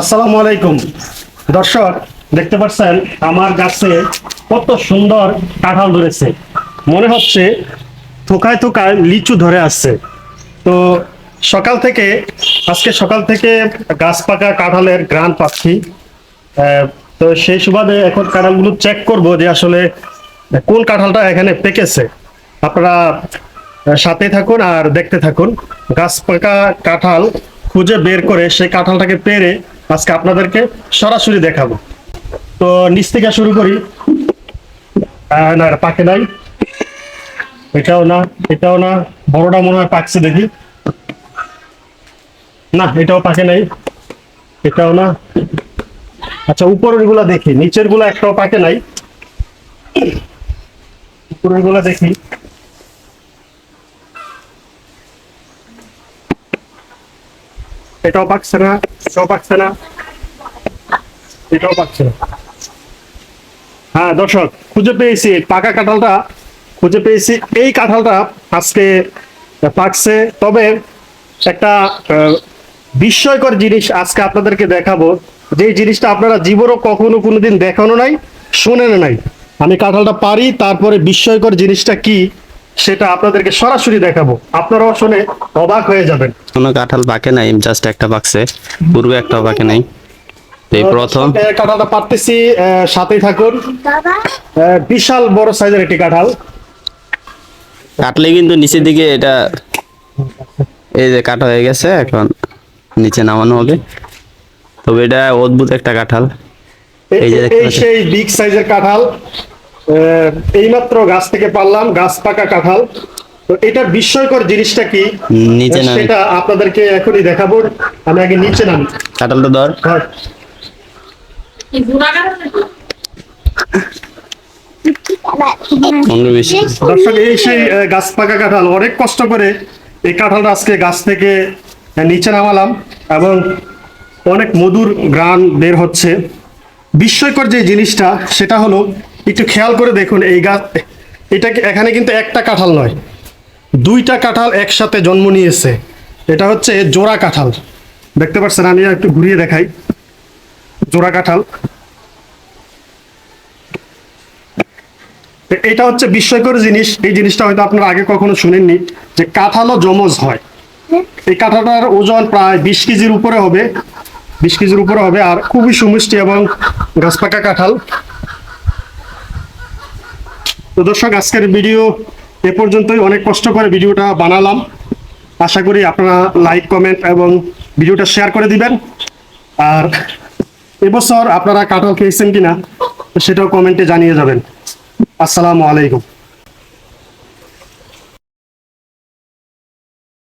আসসালামু আলাইকুম। দর্শক, দেখতে পাচ্ছেন, আমার গাছে কত সুন্দর কাঁঠাল ধরেছে। মনে হচ্ছে থোকায় থোকায় লিচু ধরে আসছে। তো সকাল থেকে, আজকে সকাল থেকে গাছ পাকা কাঁঠালের গ্রান পাচ্ছি। তো সেই সুবাদে এখন কাঁঠালগুলো চেক করব যে আসলে কোন কাঁঠালটা এখানে পেকেছে। আপনারা সাথে থাকুন আর দেখতে থাকুন। গাছ পাকা কাঁঠাল খুঁজে বের করে সেই কাঁঠালটাকে পেরে আজকে আপনাদেরকে সরাসরি দেখাবো। তো নিচ থেকে শুরু করি। না পাকে নাই। এটাও না এটাও না। বড়টা মনে হয় পাকছে দেখি। না, এটাও পাকে নাই। এটাও না। আচ্ছা উপরেরগুলা দেখি। নিচেরগুলা একটাও পাকে নাই। উপরেরগুলা দেখি। এটাও পাকছে না, এটাও পাকছে না, এটাও পাকছে না। হ্যাঁ দর্শক, খুঁজে পেয়েছি পাকা কাঁঠালটা, খুঁজে পেয়েছি এই কাঁঠালটা আজকে পাকছে। তবে একটা বিস্ময়কর জিনিস আজকে আপনাদেরকে দেখাবো। যে জিনিসটা আপনারা জীবনও কখনো কোনোদিন দেখানো নাই শোনেন নাই। আমি কাঁঠালটা পারি তারপরে বিস্ময়কর জিনিসটা কি? সেটা আপনাদেরকে সরাসরি দেখাবো। আপনারাও শুনে অবাক হয়ে যাবেন। কোনো কাঁঠাল পাকে নাই জাস্ট একটা পাকছে পূর্বে একটা পাকে নাই। এই প্রথম। আহ, কাঁঠালটা পারতেছি সাথেই থাকুন। বিশাল বড় সাইজের একটি কাঁঠাল। কাটলে কিন্তু নিচের দিকে এটা এই যে কাটা হয়ে গেছে এখন নিচে নামানো হবে। তবে এটা অদ্ভুত একটা কাঁঠাল। এই যে সেই বিগ সাইজের কাঁঠাল। এইমাত্র গাছ থেকে পারলাম গাছ পাকা কাঁঠাল। তো এটা বিস্ময়কর জিনিসটা কি? নিচে নামি। সেটা আপনাদেরকে এখনই দেখাবো। আমি আগে নিচে নামি। কাঁঠালটা ধর। হয়। দর্শক এই সেই গাছ পাকা কাঁঠাল অনেক কষ্ট করে এই কাঁঠালটা আজকে গাছ থেকে নিচে নামালাম এবং অনেক মধুর গ্রান বের হচ্ছে। বিস্ময়কর যে জিনিসটা সেটা হলো একটু খেয়াল করে দেখুন, এই গাছ এটা এখানে কিন্তু একটা কাঁঠাল নয়। দুইটা কাঁঠাল একসাথে জন্ম নিয়েছে। এটা হচ্ছে জোড়া কাঁঠাল। দেখতে পাচ্ছেন, আমি একটু ঘুরিয়ে দেখাই। জোড়া কাঁঠাল। এটা হচ্ছে বিস্ময়কর জিনিস। এই জিনিসটা হয়তো আপনারা আগে কখনো শুনেননি, যে কাঁঠালও জমজ হয়। এই কাঁঠালটার ওজন প্রায় বিশ কেজির উপরে হবে। বিশ কেজির উপরে হবে আর খুবই সুমিষ্টি এবং গাছপাকা কাঁঠাল। তো দর্শক, আজকের ভিডিও এ পর্যন্তই। অনেক কষ্ট করে ভিডিওটা বানালাম। আশা করি আপনারা লাইক কমেন্ট এবং ভিডিওটা শেয়ার করে দিবেন। আর এবছর আপনারা কাঁঠাল খেয়েছেন কিনা, সেটাও কমেন্টে জানিয়ে যাবেন। আসসালামু আলাইকুম।